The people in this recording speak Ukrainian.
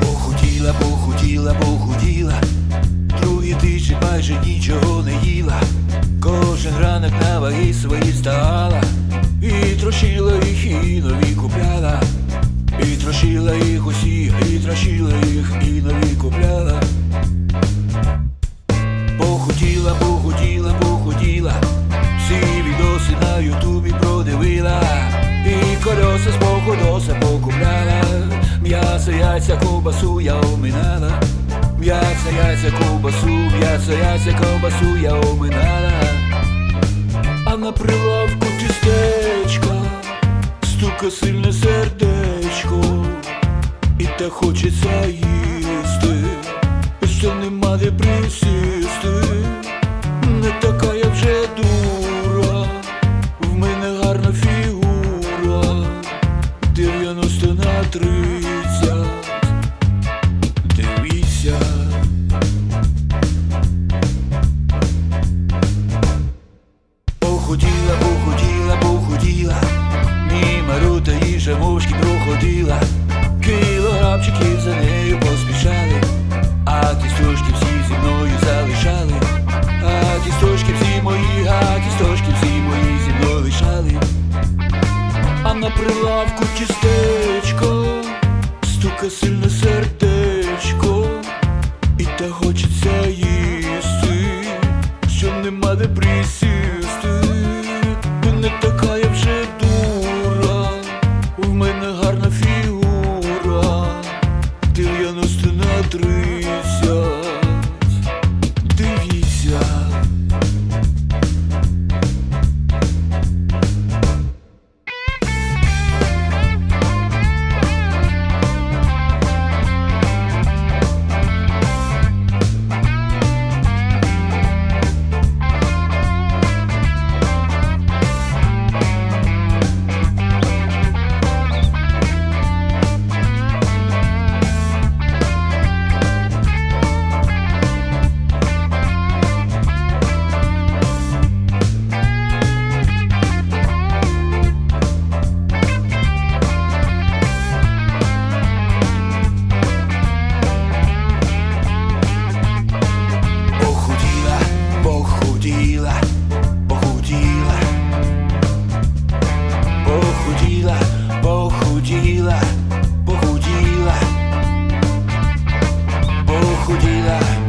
Похуділа, похуділа, похуділа, другий тиждень майже нічого не їла. Кожен ранок на ваги свої стала, і трощила їх, і нові купляла, і трощила їх усі, і трощила їх, і нові купляла. Похуділа, похуділа, колеса з походоса покупляла, м'ясо, яйця, ковбасу я оминала, м'ясо, яйця, ковбасу, м'ясо, яйця, ковбасу я оминала, а на прилавку тістечка, стука сильне сердечко, і та хочеться їсти, що нема де присісти, не така я 90 на 30, дивіться. Похуділа, похуділа, похуділа, міма рута їжа мовчки проходила, кілограмчики за нею поспішали, а ти тісточки всі а на прилавку тістечко, стука сильне сердечко, pochudila, pochudila, pochudila.